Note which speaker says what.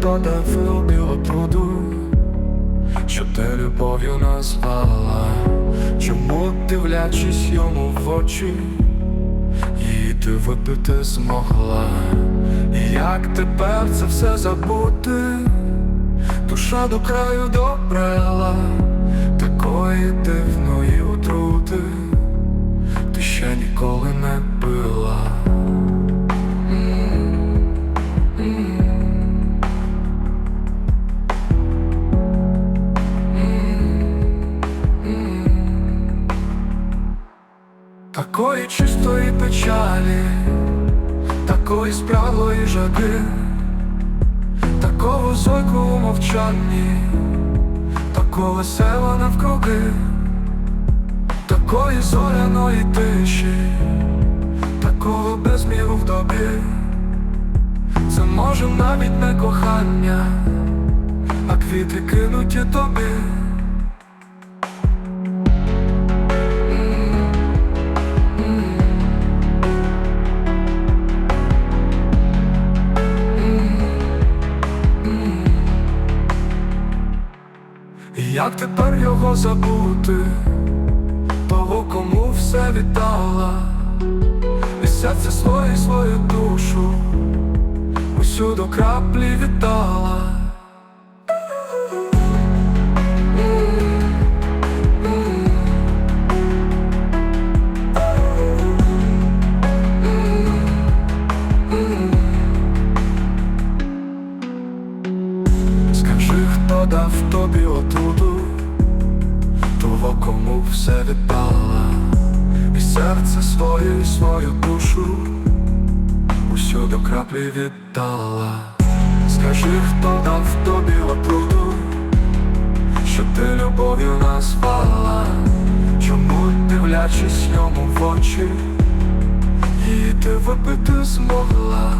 Speaker 1: хто дав обіла пруду, що ти любов'ю назвала, чому дивлячись йому в очі, її ти випити змогла, і як тепер це все забути, душа до краю добрела, такої дивної отрути, Такої чистої печалі, такої спраглої жаги, такого зойку у мовчанні, такого весела навкруги, такої зоряної тиші, такого безміру в добі, це може навіть не кохання, а квіти кинуті тобі. Як тепер його забути, того, кому все віддала, і серце своє, свою душу, усю до краплі віддала. Скажи, хто дав тобі отруту, того, кому все віддала, і серце своє, і свою душу, усю до краплі віддала. Скажи, хто дав тобі отруту, що ти любов'ю назвала, чому дивлячись йому в очі, і ти випити змогла.